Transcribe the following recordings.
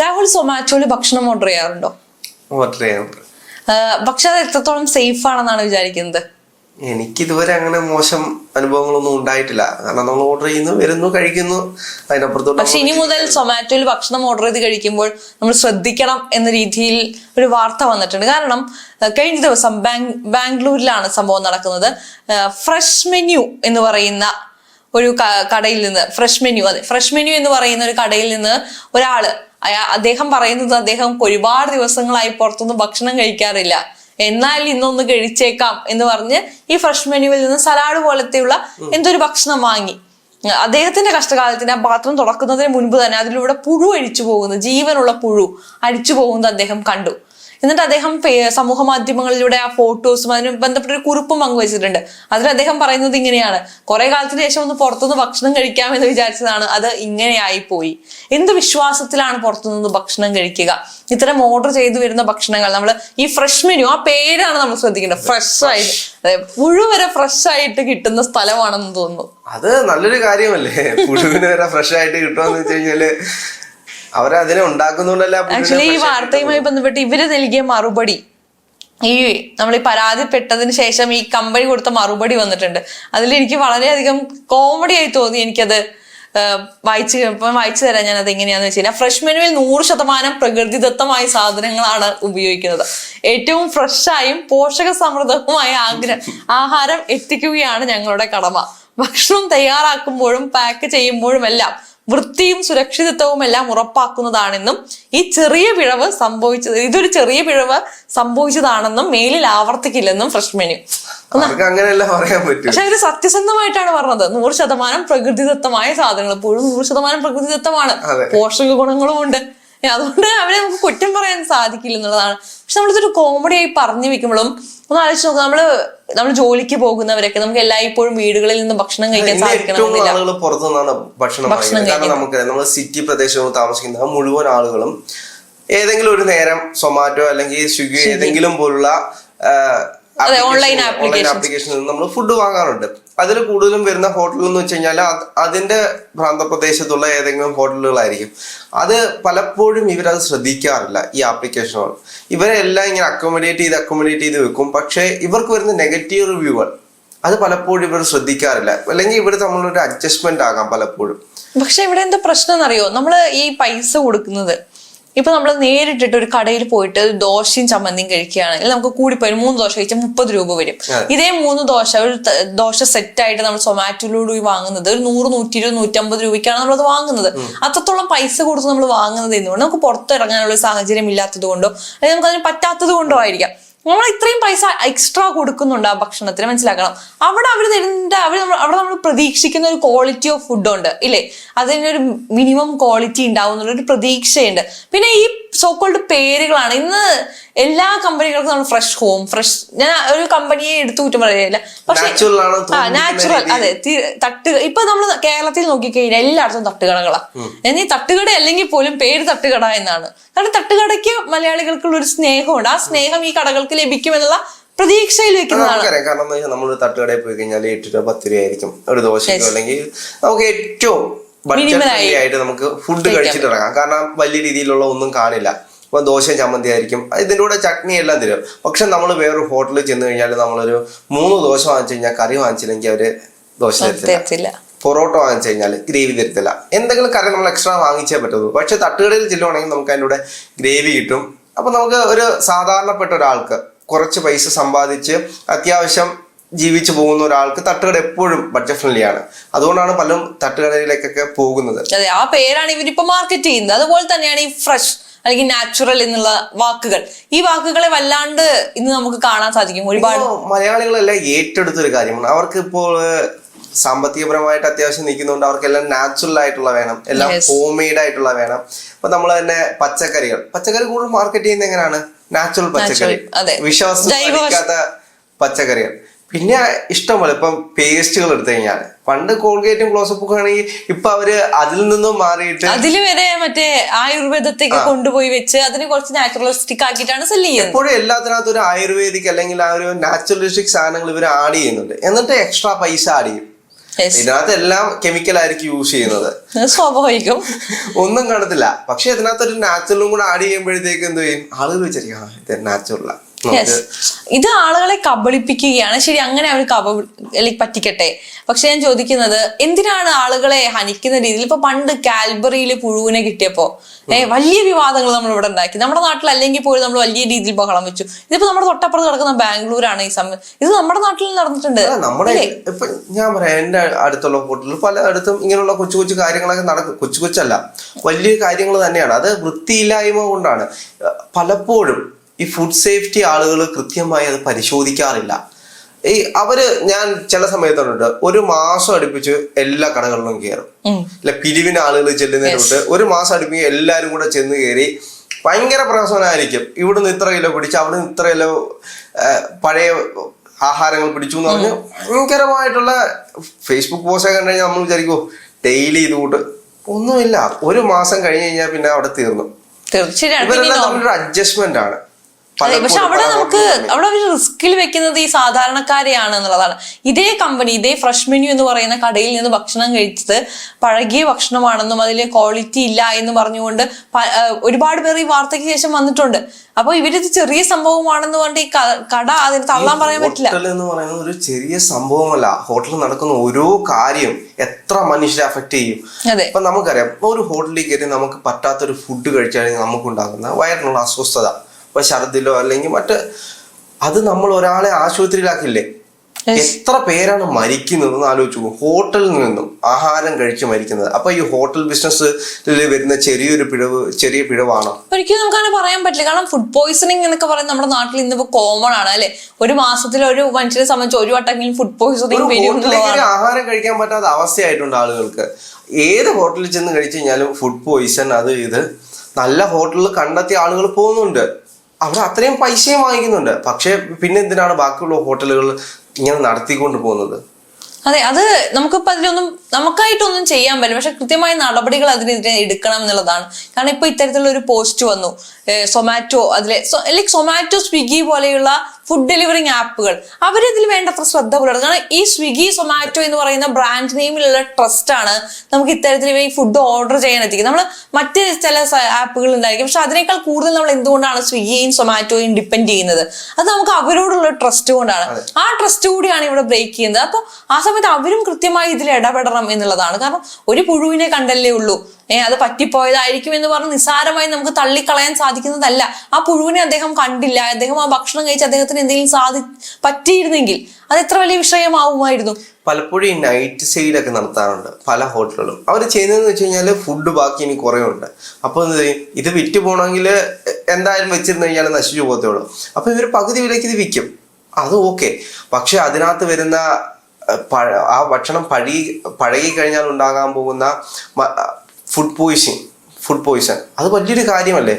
രാഹുൽ സൊമാറ്റോയിൽ ഭക്ഷണം ഓർഡർ ചെയ്യാറുണ്ടോ? ഓർഡർ ചെയ്യാറുണ്ട്. ആഹ് പക്ഷെ അത് എത്രത്തോളം സേഫ് ആണെന്നാണ് വിചാരിക്കുന്നത്? എനിക്കിതുവരെ അങ്ങനെ മോശം അനുഭവങ്ങളൊന്നും ഉണ്ടായിട്ടില്ല. കാരണം നമ്മൾ ഓർഡർ ചെയ്യുന്നു വരുന്നു കഴിക്കുന്നു. അതിനപ്പുറത്തോട്ട് പക്ഷെ ഇനി മുതൽ സൊമാറ്റോയിൽ ഭക്ഷണം ഓർഡർ ചെയ്ത് കഴിക്കുമ്പോൾ നമ്മൾ ശ്രദ്ധിക്കണം എന്ന രീതിയിൽ ഒരു വാർത്ത വന്നിട്ടുണ്ട്. കാരണം കഴിഞ്ഞ ദിവസം ബാംഗ്ലൂരിലാണ് സംഭവം നടക്കുന്നത്. ഫ്രഷ് മെനു എന്ന് പറയുന്ന ഒരു കടയിൽ നിന്ന് ഫ്രഷ് മെനു അതെ ഫ്രഷ് മെനു എന്ന് പറയുന്ന ഒരു കടയിൽ നിന്ന് ഒരാൾ അദ്ദേഹം പറയുന്നത് അദ്ദേഹം ഒരുപാട് ദിവസങ്ങളായി പുറത്തുനിന്ന് ഭക്ഷണം കഴിക്കാറില്ല. എന്നാൽ ഇന്നൊന്ന് കഴിച്ചേക്കാം എന്ന് പറഞ്ഞ് ഈ ഫ്രഷ് മെനുവിൽ നിന്ന് സലാഡ് പോലത്തെയുള്ള എന്തൊരു ഭക്ഷണം വാങ്ങി. അദ്ദേഹത്തിന്റെ കഷ്ടകാലത്തിന് ആ പാത്രം തുറക്കുന്നതിന് മുൻപ് തന്നെ അതിലൂടെ പുഴു അഴിച്ചു പോകുന്നു. ജീവനുള്ള പുഴു അഴിച്ചു പോകുന്നത് അദ്ദേഹം കണ്ടു. എന്നിട്ട് അദ്ദേഹം സമൂഹ മാധ്യമങ്ങളിലൂടെ ആ ഫോട്ടോസും അതിന് ബന്ധപ്പെട്ട ഒരു കുറിപ്പും പങ്കുവച്ചിട്ടുണ്ട്. അതിൽ അദ്ദേഹം പറയുന്നത് ഇങ്ങനെയാണ്. കുറെ കാലത്തിന് ശേഷം ഒന്ന് പുറത്തുനിന്ന് ഭക്ഷണം കഴിക്കാമെന്ന് വിചാരിച്ചതാണ്. അത് ഇങ്ങനെയായി പോയി എന്ത് വിശ്വാസത്തിലാണ് പുറത്തുനിന്ന് ഭക്ഷണം കഴിക്കുക? ഇത്തരം ഓർഡർ ചെയ്തു വരുന്ന ഭക്ഷണങ്ങൾ. നമ്മൾ ഈ ഫ്രഷ് മെനു ആ പേരാണ് നമ്മൾ ശ്രദ്ധിക്കേണ്ടത്. ഫ്രഷ് ആയിട്ട്. അതെ, പുഴു വരെ ഫ്രഷ് ആയിട്ട് കിട്ടുന്ന സ്ഥലമാണെന്ന് തോന്നുന്നു. അത് നല്ലൊരു കാര്യമല്ലേ? പുഴുവിന് വരെ ഫ്രഷ് ആയിട്ട് കിട്ടുമെന്ന് വെച്ച് കഴിഞ്ഞാൽ അവരതിനെ ഉണ്ടാക്കുന്നുണ്ടല്ല ആക്ച്വലി ഈ വാർത്തയുമായി ബന്ധപ്പെട്ട് ഇവർ നൽകിയ മറുപടി ഈ നമ്മൾ ഈ പരാതിപ്പെട്ടതിന് ശേഷം ഈ കമ്പനി കൊടുത്ത മറുപടി വന്നിട്ടുണ്ട്. അതിൽ എനിക്ക് വളരെയധികം കോമഡി ആയി തോന്നി എനിക്കത് വായിച്ച് ഇപ്പം വായിച്ചു തരാൻ ഞാൻ അത് എങ്ങനെയാന്ന് വെച്ച് കഴിഞ്ഞാൽ ഫ്രഷ് മെനുവിൽ നൂറ് ശതമാനം പ്രകൃതിദത്തമായ സാധനങ്ങളാണ് ഉപയോഗിക്കുന്നത്. ഏറ്റവും ഫ്രഷായും പോഷക സമൃദ്ധവുമായ ആഗ്രഹം ആഹാരം എത്തിക്കുകയാണ് ഞങ്ങളുടെ കടമ. ഭക്ഷണം തയ്യാറാക്കുമ്പോഴും പാക്ക് ചെയ്യുമ്പോഴുമെല്ലാം വൃത്തിയും സുരക്ഷിതത്വവും എല്ലാം ഉറപ്പാക്കുന്നതാണെന്നും ഈ ചെറിയ പിഴവ് സംഭവിച്ചത് ഇതൊരു ചെറിയ പിഴവ് സംഭവിച്ചതാണെന്നും മെയിലിൽ ആവർത്തിക്കില്ലെന്നും ഫ്രഷ് മെനു. പക്ഷെ ഇത് സത്യസന്ധമായിട്ടാണ് പറഞ്ഞത്. നൂറ് ശതമാനം പ്രകൃതിദത്തമായ സാധനങ്ങൾ എപ്പോഴും നൂറ് ശതമാനം പ്രകൃതിദത്തമാണ്. പോഷക ഗുണങ്ങളും ഉണ്ട് അതുകൊണ്ട് അവരെ നമുക്ക് കുറ്റം പറയാൻ സാധിക്കില്ല എന്നുള്ളതാണ്. പക്ഷെ നമ്മളിതൊരു കോമഡി ആയി പറഞ്ഞു വെക്കുമ്പോഴും ഒന്ന് ആലോചിച്ച് നോക്കുക നമ്മൾ നമ്മൾ ജോലിക്ക് പോകുന്നവരൊക്കെ നമുക്ക് എല്ലായ്പ്പോഴും വീടുകളിൽ നിന്ന് ഭക്ഷണം കഴിക്കാൻ സാധിക്കണം സാധിക്കണമെന്നില്ല ആളുകൾ പുറത്തുനിന്നാണ് ഭക്ഷണം കാരണം നമുക്ക് നമ്മൾ സിറ്റി പ്രദേശങ്ങളിൽ താമസിക്കുന്ന മുഴുവൻ ആളുകളും ഏതെങ്കിലും ഒരു നേരം സൊമാറ്റോ അല്ലെങ്കിൽ സ്വിഗ്ഗി ഏതെങ്കിലും പോലുള്ള അതെ, ആപ്ലിക്കേഷൻ നമ്മൾ ഫുഡ് വാങ്ങാറുണ്ട്. അതിൽ കൂടുതലും വരുന്ന ഹോട്ടൽ എന്ന് വെച്ച് കഴിഞ്ഞാൽ അതിന്റെ പ്രാന്തപ്രദേശത്തുള്ള ഏതെങ്കിലും ഹോട്ടലുകളായിരിക്കും. അത് പലപ്പോഴും ഇവരത് ശ്രദ്ധിക്കാറില്ല ഈ ആപ്ലിക്കേഷനുകൾ. ഇവരെല്ലാം ഇങ്ങനെ അക്കോമഡേറ്റ് ചെയ്ത് അക്കോമഡേറ്റ് ചെയ്ത് വെക്കും. പക്ഷേ ഇവർക്ക് വരുന്ന നെഗറ്റീവ് റിവ്യൂകൾ അത് പലപ്പോഴും ഇവർ ശ്രദ്ധിക്കാറില്ല. അല്ലെങ്കിൽ ഇവർ തമ്മിലൊരു അഡ്ജസ്റ്റ്മെന്റ് ആകാം പലപ്പോഴും. പക്ഷെ ഇവിടെ എന്താ പ്രശ്നം എന്നറിയോ നമ്മൾ ഈ പൈസ കൊടുക്കുന്നത് ഇപ്പൊ നമ്മൾ നേരിട്ടിട്ട് ഒരു കടയിൽ പോയിട്ട് ദോശയും ചമ്മന്തിയും കഴിക്കുകയാണെങ്കിൽ നമുക്ക് കൂടിപ്പോയി മൂന്ന് ദോശ കഴിച്ചാൽ മുപ്പത് രൂപ വരും. ഇതേ മൂന്ന് ദോശ ഒരു ദോശ സെറ്റ് ആയിട്ട് നമ്മൾ സൊമാറ്റോയിലൂടെ വാങ്ങുന്നത് ഒരു നൂറ് നൂറ്റി ഇരുപത് നൂറ്റമ്പത് രൂപയ്ക്കാണ് നമ്മളത് വാങ്ങുന്നത്. അത്രത്തോളം പൈസ കൊടുത്ത് നമ്മൾ വാങ്ങുന്നത് എന്തുകൊണ്ട് നമുക്ക് പുറത്തിറങ്ങാനുള്ള സാഹചര്യം ഇല്ലാത്തത് കൊണ്ടോ അല്ലെങ്കിൽ നമുക്ക് അതിന് പറ്റാത്തത് കൊണ്ടോ ആയിരിക്കാം. നമ്മൾ ഇത്രയും പൈസ എക്സ്ട്രാ കൊടുക്കുന്നുണ്ട് ആ ഭക്ഷണത്തിന് മനസ്സിലാക്കണം. അവിടെ അവർ തരുന്ന അവർ നമ്മൾ അവിടെ നമ്മൾ പ്രതീക്ഷിക്കുന്ന ഒരു ക്വാളിറ്റി ഓഫ് ഫുഡ് ഉണ്ട് ഇല്ലേ? അതിനൊരു മിനിമം ക്വാളിറ്റി ഉണ്ടാവും എന്നുള്ളൊരു പ്രതീക്ഷയുണ്ട്. പിന്നെ ഈ സോക്കോൾഡ് പേരുകളാണ്. ഇന്ന് എല്ലാ കമ്പനികൾക്കും നമ്മൾ ഫ്രഷ് ഹോം ഫ്രഷ് ഞാൻ ഒരു കമ്പനിയെ എടുത്തു കുറ്റം പറയുന്നില്ല പക്ഷേ ആ നാച്ചുറൽ അതെ തട്ട് ഇപ്പൊ നമ്മൾ കേരളത്തിൽ നോക്കിക്കഴിഞ്ഞാൽ എല്ലായിടത്തും തട്ടുകടകളാണ് എന്നീ തട്ടുകട അല്ലെങ്കിൽ പോലും പേര് തട്ടുകട എന്നാണ്. കാരണം തട്ടുകടയ്ക്ക് മലയാളികൾക്കുള്ള ഒരു സ്നേഹമുണ്ട്. ആ സ്നേഹം ഈ കടകൾക്ക് ലഭിക്കുമെന്നുള്ള പ്രതീക്ഷയിൽ വെക്കുന്നതാണ്. കാരണം നമ്മൾ തട്ടുകടയിൽ പോയി കഴിഞ്ഞാൽ എട്ട് രൂപ പത്ത് രൂപ ആയിരിക്കും. ഒരു ദോശ അല്ലെങ്കിൽ നമുക്ക് ഏറ്റവും ബഡ്ജറ്റ് ആയിട്ട് നമുക്ക് ഫുഡ് കഴിച്ചിട്ട് ഇറങ്ങാം. കാരണം വലിയ രീതിയിലുള്ള ഒന്നും കാണില്ല. ഇപ്പൊ ദോശ ചമ്മന്തി ആയിരിക്കും. ഇതിന്റെ കൂടെ ചട്നി എല്ലാം തരും. പക്ഷെ നമ്മൾ വേറൊരു ഹോട്ടലിൽ ചെന്ന് കഴിഞ്ഞാൽ നമ്മളൊരു മൂന്ന് ദോശ വാങ്ങിച്ചു കഴിഞ്ഞാൽ കറി വാങ്ങിച്ചില്ലെങ്കിൽ അവർ ദോശ തരത്തില്ല. തരത്തില്ല. പൊറോട്ട വാങ്ങിച്ചു കഴിഞ്ഞാൽ ഗ്രേവി തരത്തില്ല. എന്തെങ്കിലും കറി നമ്മൾ എക്സ്ട്രാ വാങ്ങിച്ചേ പറ്റുള്ളൂ പക്ഷെ തട്ടുകടയിൽ ചെല്ലുവാണെങ്കിൽ നമുക്ക് അതിന്റെ കൂടെ ഗ്രേവി കിട്ടും. അപ്പൊ നമുക്ക് ഒരു സാധാരണപ്പെട്ട ഒരാൾക്ക് കുറച്ച് പൈസ സമ്പാദിച്ച് അത്യാവശ്യം ജീവിച്ചു പോകുന്ന ഒരാൾക്ക് തട്ടുകട എപ്പോഴും ബഡ്ജറ്റ് ഫ്രണ്ട്ലി ആണ്. അതുകൊണ്ടാണ് പലരും തട്ടുകടയിലേക്കൊക്കെ പോകുന്നത്. അതെ ആ പേരാണ് ഇവരിപ്പോ മാർക്കറ്റ് ചെയ്യുന്നത്. അതുപോലെ തന്നെയാണ് ഈ ഫ്രഷ് അല്ലെങ്കിൽ നാച്ചുറൽ എന്നുള്ള വാക്കുകൾ. ഈ വാക്കുകളെ വല്ലാണ്ട് ഇന്ന് നമുക്ക് കാണാൻ സാധിക്കും. ഒരുപാട് മലയാളികളെല്ലാം ഏറ്റെടുത്തൊരു കാര്യമാണ് അവർക്ക് ഇപ്പോൾ സാമ്പത്തികപരമായിട്ട് അത്യാവശ്യം നിൽക്കുന്നതുകൊണ്ട് അവർക്കെല്ലാം നാച്ചുറൽ ആയിട്ടുള്ള വേണം. എല്ലാം. ഹോം മെയ്ഡ് ആയിട്ടുള്ള വേണം. അപ്പൊ നമ്മൾ തന്നെ പച്ചക്കറികൾ. പച്ചക്കറി കൂടുതൽ മാർക്കറ്റ് ചെയ്യുന്നത് എങ്ങനെയാണ്? നാച്ചുറൽ പച്ചക്കറി. വിശ്വാസം പച്ചക്കറികൾ. പിന്നെ ഇഷ്ടംപോലെ. ഇപ്പം പേസ്റ്റുകൾ എടുത്തു കഴിഞ്ഞാൽ പണ്ട് കോൾഗേറ്റും ക്ലോസപ്പും ആണെങ്കിൽ ഇപ്പൊ അവർ അതിൽ നിന്നും മാറിയിട്ട് അതിൽ വരെ മറ്റേ ആയുർവേദത്തേക്ക് കൊണ്ടുപോയി വെച്ച് അതിന് കുറച്ച് നാച്ചുറലിസ്റ്റിക് ആക്കിയിട്ടാണ് സെല്ല് ചെയ്യുന്നത്. എപ്പോഴും എല്ലാത്തിനകത്ത് ഒരു ആയുർവേദിക് അല്ലെങ്കിൽ ആ ഒരു നാച്ചുറലിസ്റ്റിക് സാധനങ്ങൾ ഇവർ ആഡ് ചെയ്യുന്നുണ്ട്. എന്നിട്ട് എക്സ്ട്രാ പൈസ ആഡ് ചെയ്യും. ഇതിനകത്ത് എല്ലാം കെമിക്കൽ ആയിരിക്കും യൂസ് ചെയ്യുന്നത്. സ്വാഭാവികം. ഒന്നും കാണത്തില്ല പക്ഷെ ഇതിനകത്ത് ഒരു നാച്ചുറലും കൂടെ ആഡ് ചെയ്യുമ്പോഴത്തേക്ക് എന്ത് ചെയ്യും? ആളുകൾ വിചാരിക്കും ഇത് നാച്ചുറലാ യെസ് ഇത് ആളുകളെ കബളിപ്പിക്കുകയാണ്. ശരി അങ്ങനെ അവർ കബളി പറ്റിക്കട്ടെ. പക്ഷെ ഞാൻ ചോദിക്കുന്നത് എന്തിനാണ് ആളുകളെ ഹനിക്കുന്ന രീതിയിൽ? ഇപ്പൊ പണ്ട് കാൽബറിയിൽ പുഴുവിനെ കിട്ടിയപ്പോ ഏ വലിയ വിവാദങ്ങൾ നമ്മൾ ഇവിടെ ഉണ്ടാക്കി. നമ്മുടെ നാട്ടിൽ അല്ലെങ്കിൽ പോലും നമ്മൾ വലിയ രീതിയിൽ ബഹളം വെച്ചു. ഇതിപ്പോ നമ്മുടെ തൊട്ടപ്പുറത്ത് കിടക്കുന്ന ബാംഗ്ലൂരാണ് ഈ സമയം. ഇത് നമ്മുടെ നാട്ടിൽ നടന്നിട്ടുണ്ട്. നമ്മുടെ ഇപ്പൊ ഞാൻ പറയാം എന്റെ അടുത്തുള്ള ഹോട്ടലിൽ പലയിടത്തും ഇങ്ങനെയുള്ള കൊച്ചു കൊച്ചു കാര്യങ്ങളൊക്കെ നടക്കും. കൊച്ചു കൊച്ചല്ല വലിയ കാര്യങ്ങൾ തന്നെയാണ്. അത് വൃത്തിയില്ലായ്മ കൊണ്ടാണ്. പലപ്പോഴും ഈ ഫുഡ് സേഫ്റ്റി ആളുകൾ കൃത്യമായി അത് പരിശോധിക്കാറില്ല. ഈ അവർ ഞാൻ ചില സമയത്തുണ്ട് ഒരു മാസം അടുപ്പിച്ച് എല്ലാ കടകളിലും കയറും അല്ല പിരിവിന് ആളുകൾ ചെല്ലുന്നതിന് തൊട്ട് ഒരു മാസം അടുപ്പിച്ച് എല്ലാരും കൂടെ ചെന്ന് കയറി ഭയങ്കര പ്രഹസനമായിരിക്കും ഇവിടുന്ന് ഇത്ര കിലോ പിടിച്ച് അവിടെ നിന്ന് ഇത്ര കിലോ പഴയ ആഹാരങ്ങൾ പിടിച്ചു എന്ന് പറഞ്ഞ് ഭയങ്കരമായിട്ടുള്ള ഫേസ്ബുക്ക് പോസ്റ്റ് കണ്ടു കഴിഞ്ഞാൽ നമ്മൾ വിചാരിക്കുമോ ഡെയിലി ഇത് കൂട്ട്. ഒന്നുമില്ല. ഒരു മാസം കഴിഞ്ഞ് കഴിഞ്ഞാൽ പിന്നെ അവിടെ തീർന്നു. തീർച്ചയായും പിന്നെ ഇവരെല്ലാം തമ്മിലൊരു അഡ്ജസ്റ്റ്മെന്റ് ആണ്. പക്ഷെ അവിടെ നമുക്ക് അവിടെ അവർ റിസ്കിൽ വെക്കുന്നത് ഈ സാധാരണക്കാരെയാണ് എന്നുള്ളതാണ്. ഇതേ കമ്പനി ഇതേ ഫ്രഷ് മെനു എന്ന് പറയുന്ന കടയിൽ നിന്ന് ഭക്ഷണം കഴിച്ചത് പഴകിയ ഭക്ഷണമാണെന്നും അതിൽ ക്വാളിറ്റി ഇല്ല എന്ന് പറഞ്ഞുകൊണ്ട് ഒരുപാട് പേർ ഈ വാർത്തയ്ക്ക് ശേഷം വന്നിട്ടുണ്ട്. അപ്പൊ ഇവരിത് ചെറിയ സംഭവമാണെന്ന് പറഞ്ഞിട്ട് ഈ കട അതിന് തള്ളാൻ പറയാൻ പറ്റില്ല. ഹോട്ടൽ എന്ന് പറയുന്നത് ഒരു ചെറിയ സംഭവമല്ല. ഹോട്ടലിൽ നടക്കുന്ന ഓരോ കാര്യം എത്ര മനുഷ്യരെ അഫക്റ്റ് ചെയ്യും. അതെ. ഇപ്പൊ നമുക്കറിയാം ഒരു ഹോട്ടലിൽ കയറി നമുക്ക് പറ്റാത്തൊരു ഫുഡ് കഴിച്ചാൽ നമുക്ക് ഉണ്ടാകുന്ന വയറിനുള്ള അസ്വസ്ഥത. ഇപ്പൊ ഛർദിലോ അല്ലെങ്കിൽ മറ്റ് അത് നമ്മൾ ഒരാളെ ആശുപത്രിയിലാക്കില്ലേ? എത്ര പേരാണ് മരിക്കുന്നത് എന്ന് ആലോചിച്ചു. ഹോട്ടലിൽ നിന്നും ആഹാരം കഴിച്ച് മരിക്കുന്നത്. അപ്പൊ ഈ ഹോട്ടൽ ബിസിനസ്സിൽ വരുന്ന ചെറിയൊരു പിഴവ് ചെറിയ പിഴവാണോ? ഒരിക്കലും നമുക്ക് അങ്ങനെ പറയാൻ പറ്റില്ല. കാരണം ഫുഡ് പോയിസണിങ് എന്നൊക്കെ പറയുന്നത് നമ്മുടെ നാട്ടിൽ ഇന്നിപ്പോ കോമൺ ആണ് അല്ലെ? ഒരു മാസത്തിൽ ഒരു മനുഷ്യനെ സംബന്ധിച്ച് ഒരു വട്ടമെങ്കിലും ഫുഡ് പോയിസണിങ് ആഹാരം കഴിക്കാൻ പറ്റാത്ത അവസ്ഥയായിട്ടുണ്ട് ആളുകൾക്ക്. ഏത് ഹോട്ടലിൽ ചെന്ന് കഴിച്ചു കഴിഞ്ഞാലും ഫുഡ് പോയിസൺ അത് ഇത് നല്ല ഹോട്ടലിൽ കണ്ടെത്തിയ ആളുകൾ പോകുന്നുണ്ട്. അവിടെ അത്രയും പൈസയും വാങ്ങിക്കുന്നുണ്ട്. പക്ഷെ പിന്നെ എന്തിനാണ് ബാക്കിയുള്ള ഹോട്ടലുകൾ ഇങ്ങനെ നടത്തിക്കൊണ്ട് പോകുന്നത്? അതെ അത് നമുക്കിപ്പോ അതിലൊന്നും നമുക്കായിട്ടൊന്നും ചെയ്യാൻ പറ്റില്ല. പക്ഷെ കൃത്യമായ നടപടികൾ അതിനെതിരെ എടുക്കണം എന്നുള്ളതാണ്. കാരണം ഇപ്പൊ ഇത്തരത്തിലുള്ള ഒരു പോസ്റ്റ് വന്നു. സൊമാറ്റോ അതിലെ ലൈക് സൊമാറ്റോ സ്വിഗ്ഗി പോലെയുള്ള ഫുഡ് ഡെലിവറിങ് ആപ്പുകൾ. അവരിതിൽ വേണ്ടത്ര ശ്രദ്ധ പുലർത്തും. കാരണം ഈ സ്വിഗ്ഗി സൊമാറ്റോ എന്ന് പറയുന്ന ബ്രാൻഡ് നെയിമിലുള്ള ട്രസ്റ്റ് ആണ് നമുക്ക് ഇത്തരത്തിൽ ഈ ഫുഡ് ഓർഡർ ചെയ്യാൻ എത്തിക്കുന്നത്. നമ്മൾ മറ്റ് ചില ആപ്പുകൾ ഉണ്ടായിരിക്കും. പക്ഷെ അതിനേക്കാൾ കൂടുതൽ നമ്മൾ എന്തുകൊണ്ടാണ് സ്വിഗ്ഗിയും സൊമാറ്റോയും ഡിപ്പെൻഡ് ചെയ്യുന്നത്? അത് നമുക്ക് അവരോടുള്ള ട്രസ്റ്റ് കൊണ്ടാണ്. ആ ട്രസ്റ്റ് കൂടിയാണ് ഇവിടെ ബ്രേക്ക് ചെയ്യുന്നത്. അപ്പോൾ ആ സമയത്ത് അവരും കൃത്യമായി ഇതിൽ ഇടപെടണം എന്നുള്ളതാണ്. കാരണം ഒരു പുഴുവിനെ കണ്ടല്ലേ ഉള്ളൂ. ഏഹ് അത് പറ്റിപ്പോയതായിരിക്കും എന്ന് പറഞ്ഞ് നിസ്സാരമായി നമുക്ക് തള്ളിക്കളയാൻ സാധിക്കുന്നതല്ല. ആ പുഴുവിനെ അദ്ദേഹം കണ്ടില്ല. അദ്ദേഹം ആ ഭക്ഷണം കഴിച്ച് അദ്ദേഹത്തിന് എന്തെങ്കിലും സാധി പറ്റിയിരുന്നെങ്കിൽ അത് എത്ര വലിയ വിഷയമാവുമായിരുന്നു. പലപ്പോഴും ഈ നൈറ്റ് സെയിലൊക്കെ നടത്താറുണ്ട്. പല ഹോട്ടലുകളും. അവർ ചെയ്യുന്നതെന്ന് വെച്ച് കഴിഞ്ഞാൽ ഫുഡ് ബാക്കി ഇനി കുറേ ഉണ്ട് അപ്പോൾ എന്ത് ചെയ്യും? ഇത് വിറ്റ് പോകണമെങ്കിൽ എന്തായാലും വെച്ചിരുന്നു കഴിഞ്ഞാൽ നശിച്ചു പോകത്തേ ഉള്ളൂ അപ്പോൾ ഇവർ പകുതി വിലയ്ക്ക് ഇത് വിൽക്കും. അത് ഓക്കെ പക്ഷെ അതിനകത്ത് വരുന്ന ആ ഭക്ഷണം പഴകി പഴകി കഴിഞ്ഞാൽ ഉണ്ടാകാൻ പോകുന്ന ഫുഡ് പോയിസിങ് ഫുഡ് പോയിസൺ അത് വലിയൊരു കാര്യമല്ലേ?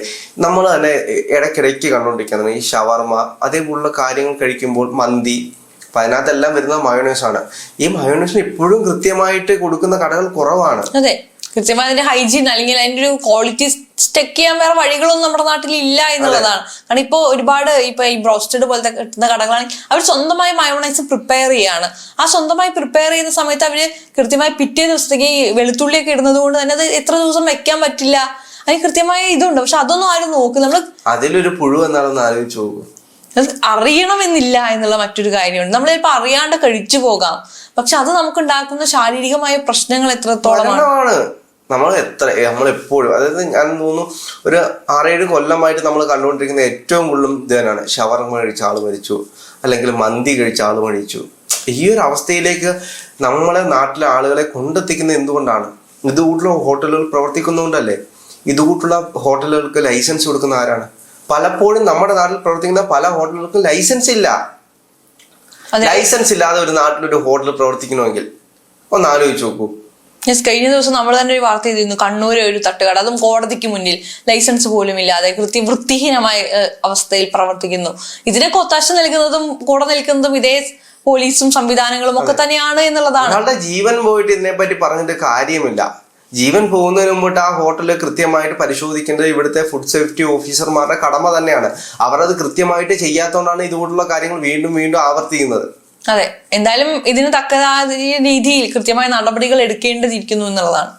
നമ്മൾ തന്നെ ഇടയ്ക്കിടയ്ക്ക് കണ്ടുകൊണ്ടിരിക്കുന്നത് ഈ ഷവർമ അതേപോലുള്ള കാര്യങ്ങൾ കഴിക്കുമ്പോൾ മന്തി അപ്പൊ അതിനകത്തെല്ലാം വരുന്ന മയോണൈസ് ആണ്. ഈ മയോണൈസിന് ഇപ്പോഴും കൃത്യമായിട്ട് കൊടുക്കുന്ന കടകൾ കുറവാണ്. അതെ. കൃത്യമായി അതിന്റെ ഹൈജീൻ അല്ലെങ്കിൽ അതിന്റെ ഒരു ക്വാളിറ്റി ചെക്ക് ചെയ്യാൻ വേറെ വഴികളൊന്നും നമ്മുടെ നാട്ടിൽ ഇല്ല എന്നുള്ളതാണ്. കാരണം ഇപ്പോൾ ഒരുപാട് ഇപ്പൊ ഈ ബ്രോസ്റ്റഡ് പോലത്തെ കിട്ടുന്ന കടകളാണെങ്കിൽ അവർ സ്വന്തമായി മയോണൈസ് പ്രിപ്പയർ ചെയ്യാണ്. ആ സ്വന്തമായി പ്രിപ്പയർ ചെയ്യുന്ന സമയത്ത് അവർ കൃത്യമായി പിറ്റേ ദിവസത്തേക്ക് ഈ വെളുത്തുള്ളിയൊക്കെ ഇടുന്നത് കൊണ്ട് തന്നെ അത് എത്ര ദിവസം വെക്കാൻ പറ്റില്ല. അതിന് കൃത്യമായ ഇതുണ്ട്. പക്ഷെ അതൊന്നും ആരും നോക്കും നമ്മൾ അതിലൊരു പുഴു എന്നാണെന്ന് ആലോചിച്ചു പോകും അറിയണമെന്നില്ല എന്നുള്ള മറ്റൊരു കാര്യമുണ്ട്. നമ്മളിപ്പോ അറിയാണ്ട് കഴിച്ചു പോകാം. പക്ഷെ അത് നമുക്ക് ഉണ്ടാക്കുന്ന ശാരീരികമായ പ്രശ്നങ്ങൾ എത്രത്തോളമാണ്? നമ്മൾ എത്ര നമ്മളെപ്പോഴും അതായത് ഞാൻ തോന്നുന്നു ഒരു ആറേഴ് കൊല്ലമായിട്ട് നമ്മൾ കണ്ടുകൊണ്ടിരിക്കുന്ന ഏറ്റവും കൂടുതലും ഇത് തന്നെയാണ് ഷവർമ കഴിച്ച ആൾ മരിച്ചു അല്ലെങ്കിൽ മന്തി കഴിച്ച ആൾ മരിച്ചു. ഈ ഒരു അവസ്ഥയിലേക്ക് നമ്മളെ നാട്ടിലെ ആളുകളെ കൊണ്ടെത്തിക്കുന്നത് എന്തുകൊണ്ടാണ്? ഇതുകൂട്ടുള്ള ഹോട്ടലുകൾ പ്രവർത്തിക്കുന്നതുകൊണ്ടല്ലേ? ഇതുകൂട്ടുള്ള ഹോട്ടലുകൾക്ക് ലൈസൻസ് കൊടുക്കുന്ന ആരാണ്? പലപ്പോഴും നമ്മുടെ നാട്ടിൽ പ്രവർത്തിക്കുന്ന പല ഹോട്ടലുകൾക്കും ലൈസൻസ് ഇല്ല. ലൈസൻസ് ഇല്ലാതെ ഒരു നാട്ടിലൊരു ഹോട്ടൽ പ്രവർത്തിക്കണമെങ്കിൽ ഒന്ന് ആലോചിച്ച് നോക്കൂ. യെസ് കഴിഞ്ഞ ദിവസം നമ്മൾ തന്നെ ഒരു വാർത്ത ചെയ്തിരുന്നു കണ്ണൂരെ ഒരു തട്ടുകട. അതും കോടതിക്ക് മുന്നിൽ. ലൈസൻസ് പോലും ഇല്ലാതെ കൃത്യ വൃത്തിഹീനമായ അവസ്ഥയിൽ പ്രവർത്തിക്കുന്നു. ഇതിനെ ഒത്താശ നൽകുന്നതും കൂടെ നിൽക്കുന്നതും ഇതേ പോലീസും സംവിധാനങ്ങളും ഒക്കെ തന്നെയാണ് എന്നുള്ളതാണ്. ആളുടെ ജീവൻ പോയിട്ട് ഇതിനെപ്പറ്റി പറഞ്ഞിട്ട് കാര്യമില്ല. ജീവൻ പോകുന്നതിന് മുമ്പിട്ട് ആ ഹോട്ടൽ കൃത്യമായിട്ട് പരിശോധിക്കേണ്ടത് ഇവിടുത്തെ ഫുഡ് സേഫ്റ്റി ഓഫീസർമാരുടെ കടമ തന്നെയാണ്. അവരത് അത് കൃത്യമായിട്ട് ചെയ്യാത്തതുകൊണ്ടാണ് ഇതുപോലുള്ള കാര്യങ്ങൾ വീണ്ടും വീണ്ടും ആവർത്തിക്കുന്നത്. അതെ. എന്തായാലും ഇതിന് തക്കതായ രീതിയിൽ കൃത്യമായ നടപടികൾ എടുക്കേണ്ടിയിരിക്കുന്നു എന്നുള്ളതാണ്.